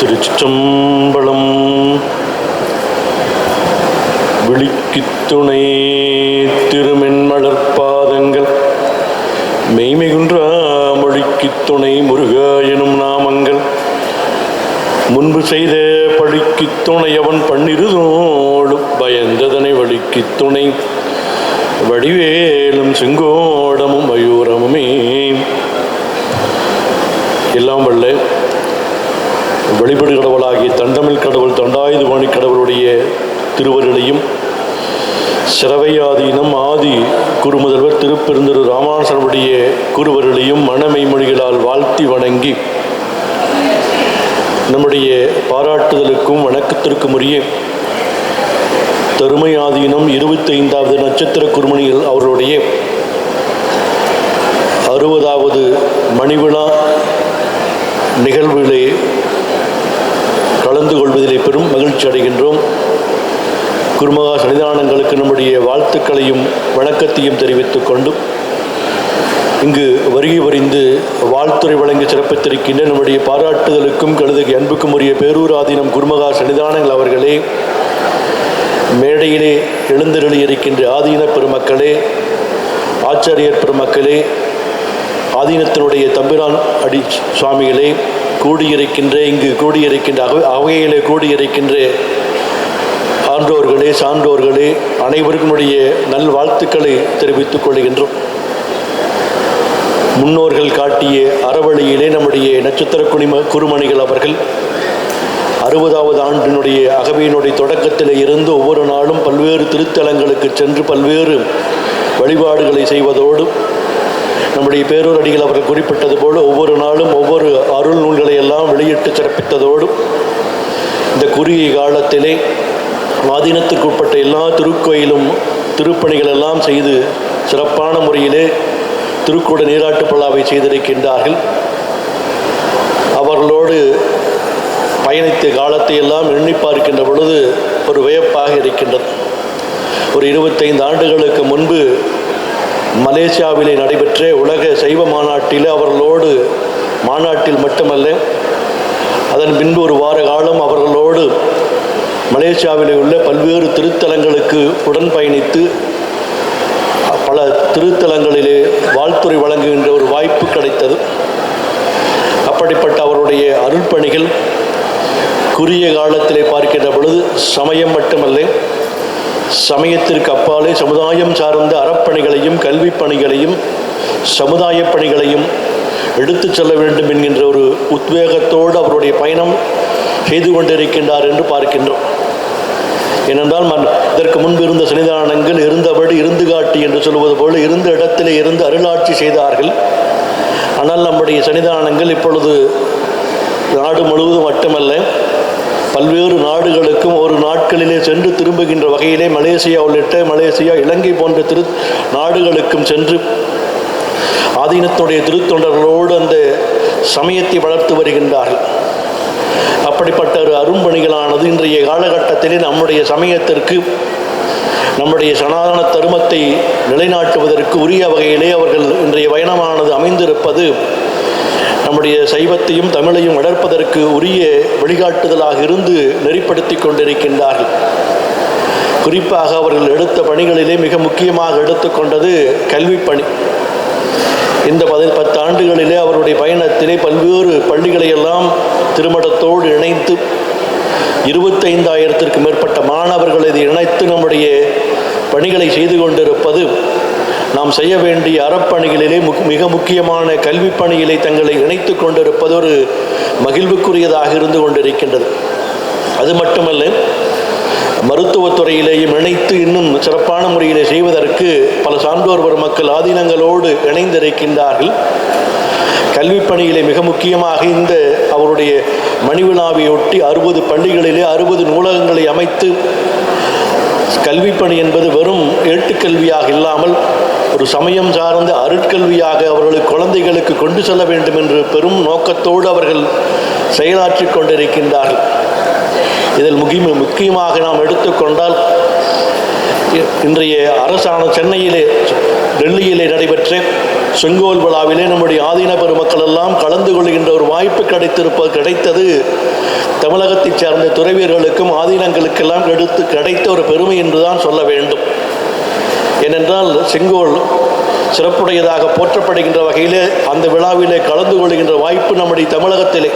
திருச்சிற்றம்பலம். விழிக்குத்துணை திருமென்மலர்பாதங்கள். மெய்மிகுன்றா மொழிக்குத் துணை முருகா எனும் நாமங்கள். முன்பு செய்த பழிக்கு துணை அவன் பன்னிருதோடு பயந்ததனை வழிக்கு துணை வடிவேலும் செங்கோடமும் மயூரமுமே. எல்லாம் வல்ல வழிபடு கடவுளாகிய தண்டமிழ் கடவுள் தண்டாயுதபாணி கடவுளுடைய திருவருளையும் சிறவையாதீனம் ஆதி குருமுதல்வர் திருப்பெருந்திரு ராமானுசனுடைய குருவருளையும் மனமை வாழ்த்தி வணங்கி நம்முடைய பாராட்டுதலுக்கும் வணக்கத்திற்கும் உரிய தருமையாதீனம் இருபத்தைந்தாவது நட்சத்திர குருமணியில் அவர்களுடைய அறுபதாவது மணிவிழா நிகழ்வுகளே கலந்து கொள்வதிலே பெரும் மகிழ்ச்சி அடைகின்றோம். குருமகா சன்னிதானங்களுக்கு நம்முடைய வாழ்த்துக்களையும் வணக்கத்தையும் தெரிவித்துக் கொண்டும் இங்கு வருகை புரிந்து வாழ்த்துறை வழங்கி சிறப்பித்திருக்கின்ற நம்முடைய பாராட்டுதலுக்கும் கழுதுக்கு அன்புக்கும் உரிய பேரூராதீனம் குருமகா சன்னிதானங்கள் அவர்களே. மேடையிலே எழுந்தருளி இருக்கின்ற ஆதீன பெருமக்களே ஆச்சாரியர் பெருமக்களே ஆதீனத்தினுடைய தம்பிரான் அடி சுவாமிகளே கூடியிருக்கின்ற இங்கு கூடியிருக்கின்ற அவையிலே கூடியிருக்கின்ற ஆன்றோர்களே சான்றோர்களே அனைவருக்குமுடைய நல் வாழ்த்துக்களை தெரிவித்துக் கொள்கின்றோம். முன்னோர்கள் காட்டிய அறவழியிலே நம்முடைய நட்சத்திர குடிம குருமணிகள் அவர்கள் அறுபதாவது ஆண்டினுடைய அகவையினுடைய தொடக்கத்தில் இருந்து ஒவ்வொரு நாளும் பல்வேறு திருத்தலங்களுக்கு சென்று பல்வேறு வழிபாடுகளை செய்வதோடு நம்முடைய பேரூர் அடிகள் அவர்கள் குறிப்பிட்டது போல ஒவ்வொரு நாளும் சிறப்பித்ததோடும் சிறப்பித்ததோடு இந்த குறுகிய காலத்திலே ஆதீனத்திற்குட்பட்ட எல்லா திருக்கோயிலும் திருப்பணிகள் எல்லாம் செய்து சிறப்பான முறையிலே திருக்கூட நீராட்டு பழாவை செய்திருக்கின்றார்கள். அவர்களோடு பயணித்த காலத்தை எல்லாம் எண்ணி பார்க்கின்ற பொழுது ஒரு வியப்பாக இருக்கின்றது. ஒரு இருபத்தைந்து ஆண்டுகளுக்கு முன்பு மலேசியாவிலே நடைபெற்ற உலக சைவ மாநாட்டில் அவர்களோடு மாநாட்டில் மட்டுமல்ல அதன் பின்பு ஒரு வார காலம் அவர்களோடு மலேசியாவில் உள்ள பல்வேறு திருத்தலங்களுக்கு உடன் பயணித்து பல திருத்தலங்களிலே வாழ்த்துறை வழங்குகின்ற ஒரு வாய்ப்பு கிடைத்தது. அப்படிப்பட்ட அவருடைய அருள்பணிகள் குறுகிய காலத்திலே பார்க்கின்ற பொழுது சமயம் மட்டுமல்ல சமயத்திற்கு அப்பாலே சமுதாயம் சார்ந்த அறப்பணிகளையும் கல்விப் பணிகளையும் சமுதாய பணிகளையும் எடுத்துச் செல்ல வேண்டும் என்கின்ற ஒரு உத்வேகத்தோடு அவருடைய பயணம் செய்து கொண்டிருக்கின்றார் என்று பார்க்கின்றோம். ஏனென்றால் மன் இதற்கு முன்பு இருந்த சன்னிதானங்கள் இருந்தபடி இருந்து காட்டி என்று சொல்வது போல இருந்த இடத்திலே இருந்து அருளாட்சி செய்தார்கள். ஆனால் நம்முடைய சன்னிதானங்கள் இப்பொழுது நாடு முழுவதும் மட்டுமல்ல பல்வேறு நாடுகளுக்கும் ஒரு நாட்களிலே சென்று திரும்புகின்ற வகையிலே மலேசியா உள்ளிட்ட மலேசியா இலங்கை போன்ற திரு நாடுகளுக்கும் சென்று ஆதீனத்துடைய திருத்தொண்டர்களோடு அந்த சமயத்தை வளர்த்து வருகின்றார்கள். அப்படிப்பட்ட ஒரு அரும்பணிகளானது இன்றைய காலகட்டத்திலே நம்முடைய சமயத்திற்கு நம்முடைய சனாதன தருமத்தை நிலைநாட்டுவதற்கு உரிய வகையிலே அவர்கள் இன்றைய பயணமானது அமைந்திருப்பது நம்முடைய சைவத்தையும் தமிழையும் வளர்ப்பதற்கு உரிய வழிகாட்டுதலாக இருந்து நெறிப்படுத்தி கொண்டிருக்கின்றார்கள். குறிப்பாக அவர்கள் எடுத்த பணிகளிலே மிக முக்கியமாக எடுத்துக்கொண்டது கல்விப்பணி. பணி இந்த பதி பத்து ஆண்டுகளிலே அவருடைய பயணத்திலே பல்வேறு பள்ளிகளை எல்லாம் திருமணத்தோடு இணைத்து இருபத்தைந்தாயிரத்திற்கு மேற்பட்ட மாணவர்கள் இதை இணைத்து நம்முடைய பணிகளை செய்து கொண்டிருப்பது நாம் செய்ய வேண்டிய அறப்பணிகளிலே மிக முக்கியமான கல்வி பணியிலே தங்களை இணைத்து கொண்டிருப்பது ஒரு மகிழ்வுக்குரியதாக இருந்து கொண்டிருக்கின்றது. அது மட்டுமல்ல மருத்துவத்துறையிலேயும் இணைத்து இன்னும் சிறப்பான முறையிலே செய்வதற்கு பல சான்றோர் பெருமக்கள் ஆதீனங்களோடு இணைந்திருக்கின்றார்கள். கல்விப் பணியிலே மிக முக்கியமாக இந்த அவருடைய மணிவிழாவையொட்டி அறுபது பள்ளிகளிலே அறுபது நூலகங்களை அமைத்து கல்விப் பணி என்பது வெறும் ஏட்டுக்கல்வியாக இல்லாமல் ஒரு சமயம் சார்ந்த அருட்கல்வியாக அவர்களுக்கு குழந்தைகளுக்கு கொண்டு செல்ல வேண்டும் என்று பெரும் நோக்கத்தோடு அவர்கள் செயலாற்றிக் கொண்டிருக்கின்றார்கள். இதில் முக்கிய முக்கியமாக நாம் எடுத்துக்கொண்டால் இ- இன்றைய அரசாணம் சென்னையிலே டெல்லியிலே நடைபெற்ற செங்கோல் விழாவிலே நம்முடைய ஆதீன பெருமக்கள் எல்லாம் கலந்து கொள்கின்ற ஒரு வாய்ப்பு கிடைத்திருப்ப கிடைத்தது. தமிழகத்தைச் சேர்ந்த துறைவீர்களுக்கும் ஆதீனங்களுக்கெல்லாம் எடுத்து கிடைத்த ஒரு பெருமை என்றுதான் சொல்ல வேண்டும். ஏனென்றால் செங்கோல் சிறப்புடையதாக போற்றப்படுகின்ற வகையிலே அந்த விழாவிலே கலந்து கொள்கின்ற வாய்ப்பு நம்முடைய தமிழகத்திலே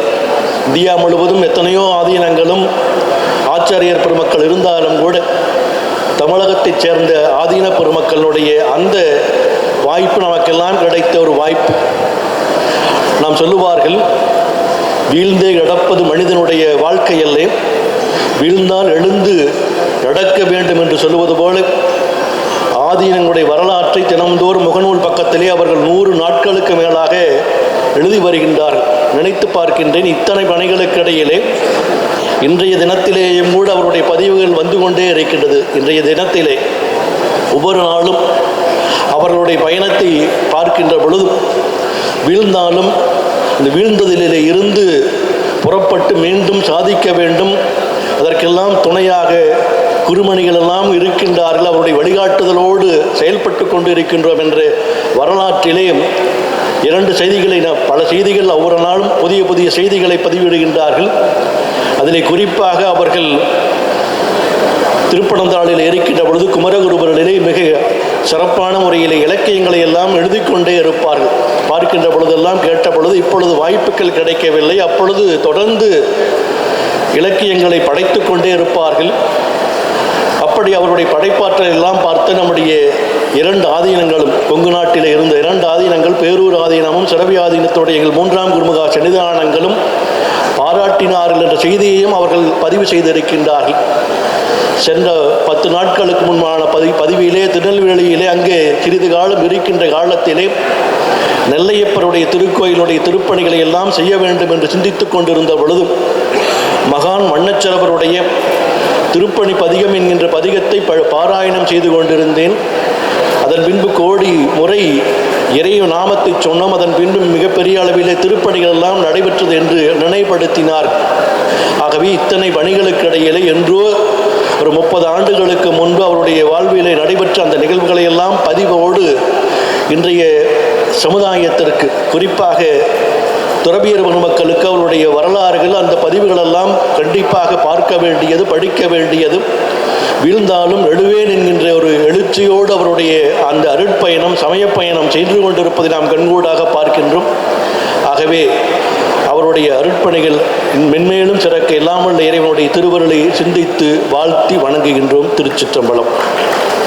இந்தியா முழுவதும் எத்தனையோ ஆதீனங்களும் ஆச்சாரியர் பெருமக்கள் இருந்தாலும் கூட தமிழகத்தைச் சேர்ந்த ஆதீன பெருமக்களுடைய அந்த வாய்ப்பு நமக்கெல்லாம் கிடைத்த ஒரு வாய்ப்பு. நாம் சொல்லுவார்கள் வீழ்ந்தே கிடப்பது மனிதனுடைய வாழ்க்கையல்லே வீழ்ந்தால் எழுந்து நடக்க வேண்டும் என்று சொல்லுவது போல ஆதீனங்களுடைய வரலாற்றை தினம்தோறும் முகநூல் பக்கத்திலே அவர்கள் நூறு நாட்களுக்கு மேலாக எழுதி வருகின்றார்கள். நினைத்து பார்க்கின்றேன் இத்தனை பணிகளுக்கு இடையிலே இன்றைய தினத்திலேயும் கூட அவருடைய பதிவுகள் வந்து கொண்டே இருக்கின்றது. இன்றைய தினத்திலே ஒவ்வொரு நாளும் அவர்களுடைய பயணத்தை பார்க்கின்ற பொழுதும் வீழ்ந்தாலும் இந்த வீழ்ந்ததிலே இருந்து புறப்பட்டு மீண்டும் சாதிக்க வேண்டும். அதற்கெல்லாம் துணையாக குருமணிகள் எல்லாம் இருக்கின்றார்கள். அவருடைய வழிகாட்டுதலோடு செயல்பட்டு கொண்டு இருக்கின்றோம் என்று வரலாற்றிலே இரண்டு செய்திகளை நாம் பல செய்திகள் ஒவ்வொரு நாளும் புதிய புதிய செய்திகளை பதிவிடுகின்றார்கள். அதிலே குறிப்பாக அவர்கள் திருப்பணந்தாளில் இருக்கின்ற பொழுது குமரகுருபரிலே மிக சிறப்பான முறையில் இலக்கியங்களை எல்லாம் எழுதி கொண்டே இருப்பார்கள். பார்க்கின்ற பொழுதெல்லாம் கேட்ட பொழுது இப்பொழுது வாய்ப்புகள் கிடைக்கவில்லை. அப்பொழுது தொடர்ந்து இலக்கியங்களை படைத்து கொண்டே இருப்பார்கள். அப்படி அவருடைய படைப்பாற்றல் எல்லாம் பார்த்து நம்முடைய இரண்டு ஆதீனங்களும் கொங்கு நாட்டில் இருந்த பேரூர் ஆதீனமும் சிறவி எங்கள் மூன்றாம் குருமுகா சன்னிதானங்களும் பாராட்டினார்கள் என்ற செய்தியையும் அவர்கள் பதிவு செய்திருக்கின்றார்கள். சென்ற பத்து நாட்களுக்கு முன்பான பதி பதிவிலே திருநெல்வேலியிலே அங்கே சிறிது காலம் இருக்கின்ற காலத்திலே நெல்லையப்பருடைய திருக்கோயிலுடைய திருப்பணிகளை எல்லாம் செய்ய வேண்டும் என்று சிந்தித்துக் கொண்டிருந்த பொழுதும் மகான் வண்ணச்சரவருடைய திருப்பணி பதிகம் என்கின்ற பதிகத்தை ப பாராயணம் செய்து கொண்டிருந்தேன். அதன் பின்பு கோடி முறை இறைய நாமத்தை சொன்னோம். அதன் பின்பு மிகப்பெரிய அளவிலே திருப்பணிகள் எல்லாம் நடைபெற்றது என்று நினைப்படுத்தினார். ஆகவே இத்தனை பணிகளுக்கு இடையிலே என்றோ ஒரு முப்பது ஆண்டுகளுக்கு முன்பு அவருடைய வாழ்விலே நடைபெற்ற அந்த நிகழ்வுகளை எல்லாம் பதிவோடு இன்றைய சமுதாயத்திற்கு குறிப்பாக துறவியர் மக்களுக்கு அவருடைய வரலாறுகள் அந்த பதிவுகளெல்லாம் கண்டிப்பாக பார்க்க வேண்டியது படிக்க வேண்டியது வீழ்ந்தாலும் எழுவேன் என்கின்ற ஒரு எழுச்சியோடு அவருடைய அந்த அருட்பயணம் சமயப்பயணம் செய்து கொண்டிருப்பதை நாம் கண்கூடாக பார்க்கின்றோம். ஆகவே அவருடைய அருட்பணிகள் மென்மேலும் சிறக்க இல்லாமல் இறைவனுடைய திருவருளை சிந்தித்து வாழ்த்தி வணங்குகின்றோம் திருச்சிற்றம்பலம்.